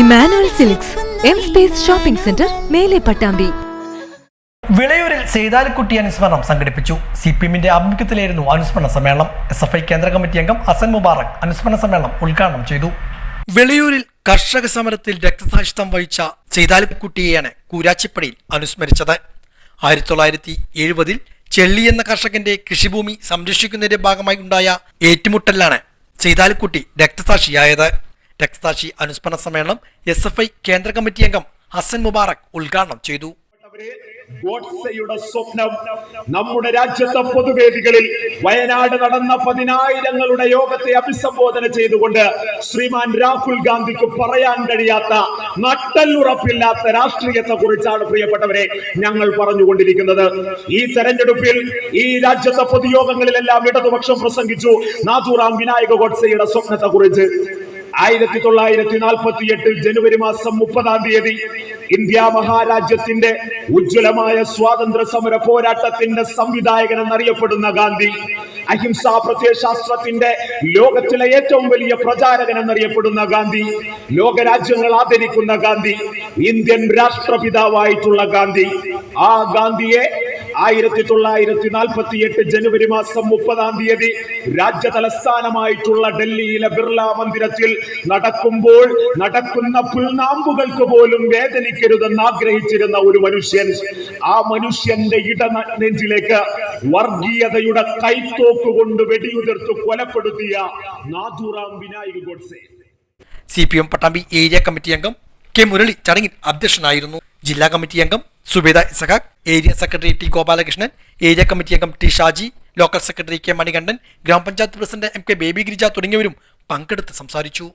Emmanuel silks M space shopping centre മേലെ പട്ടാമ്പി. വിളയൂരിൽ സെയ്താലിക്കുട്ടി അനുസ്മരണം സംഘടിപ്പിച്ചു. സി പി എമ്മിന്റെ ആഭിമുഖ്യത്തിലായിരുന്നു അനുസ്മരണ സമ്മേളനം. എസ് എഫ് ഐ കേന്ദ്ര കമ്മിറ്റി അംഗം ഹസൻ മുബാറക് അനുസ്മരണ സമ്മേളനം ഉദ്ഘാടനം ചെയ്തു. വിളയൂരിൽ കർഷക സമരത്തിൽ രക്തസാക്ഷിത്വം വഹിച്ച സെയ്താലിക്കുട്ടിയെയാണ് കൂരാച്ചിപ്പടിയിൽ അനുസ്മരിച്ചത്. ആയിരത്തി തൊള്ളായിരത്തി എഴുപതിൽ ചെള്ളി എന്ന കർഷകന്റെ കൃഷിഭൂമി സംരക്ഷിക്കുന്നതിന്റെ ഭാഗമായി ഉണ്ടായ ഏറ്റുമുട്ടലിലാണ് സെയ്താലിക്കുട്ടി രക്തസാക്ഷിയായത്. രക്തസാക്ഷി അനുസ്മരണ സമ്മേളനം എസ് എഫ് ഐ കേന്ദ്ര കമ്മിറ്റി അംഗം ഹസൻ മുബാറക് ഉദ്ഘാടനം ചെയ്തു. ഗോഡ്സെയുടെ സ്വപ്നം നമ്മുടെ രാജ്യത്തെ പൊതുവേദികളിൽ വയനാട് നടന്ന പതിനായിരങ്ങളുടെ യോഗത്തെ അഭിസംബോധന ചെയ്തുകൊണ്ട് ശ്രീമാൻ രാഹുൽ ഗാന്ധിക്ക് പറയാൻ കഴിയാത്ത നട്ടല്ലുറപ്പില്ലാത്ത രാഷ്ട്രീയത്തെ കുറിച്ചാണ് പ്രിയപ്പെട്ടവരെ ഞങ്ങൾ പറഞ്ഞുകൊണ്ടിരിക്കുന്നത്. ഈ തെരഞ്ഞെടുപ്പിൽ ഈ രാജ്യത്തെ പൊതുയോഗങ്ങളിലെല്ലാം ഇടതുപക്ഷം പ്രസംഗിച്ചു. നാഥുറാം വിനായക ഗോഡ്സയുടെ സ്വപ്നത്തെ കുറിച്ച് ആയിരത്തി തൊള്ളായിരത്തി നാൽപ്പത്തി എട്ട് ജനുവരി മാസം മുപ്പതാം തീയതി ഇന്ത്യ മഹാരാജ്യത്തിന്റെ ഉജ്ജ്വലമായ സ്വാതന്ത്ര്യ സമര പോരാട്ടത്തിന്റെ സംവിധായകൻ എന്നറിയപ്പെടുന്ന ഗാന്ധി അഹിംസാ പ്രത്യയശാസ്ത്രത്തിന്റെ ലോകത്തിലെ ഏറ്റവും വലിയ പ്രചാരകൻ എന്നറിയപ്പെടുന്ന ഗാന്ധി ലോകരാജ്യങ്ങൾ ആദരിക്കുന്ന ഗാന്ധി ഇന്ത്യൻ രാഷ്ട്രപിതാവായിട്ടുള്ള ഗാന്ധി. ആ ഗാന്ധിയെ ആയിരത്തി തൊള്ളായിരത്തി നാൽപ്പത്തി എട്ട് ജനുവരി മാസം മുപ്പതാം തീയതി രാജ്യ തലസ്ഥാനമായിട്ടുള്ള ഡൽഹിയിലെ ബിർള മന്ദിരത്തിൽ നടക്കുമ്പോൾ നടക്കുന്ന പുൽനാമ്പുകൾക്ക് പോലും വേദനിക്കരുതെന്ന് ആഗ്രഹിച്ചിരുന്ന ഒരു മനുഷ്യൻ ആ മനുഷ്യന്റെ ഇട നെഞ്ചിലേക്ക് വർഗീയതയുടെ കൈത്തോക്ക് കൊണ്ട് വെടിയുതിർത്ത് കൊലപ്പെടുത്തിയ Nathuram Vinayak Godse. C P M Pattambi area committee അംഗം കെ മുരളി ചടങ്ങിൽ അധ്യക്ഷനായിരുന്നു. ജില്ലാ കമ്മിറ്റി അംഗം Subeda Isahaq area secretary T Gopalakrishnan area committee അംഗം T Shaji local secretary K Manikandan ഗ്രാമപഞ്ചായത്ത് president M K Baby Girija തുടങ്ങിയവരും പങ്കെടുത്ത് സംസാരിച്ചു.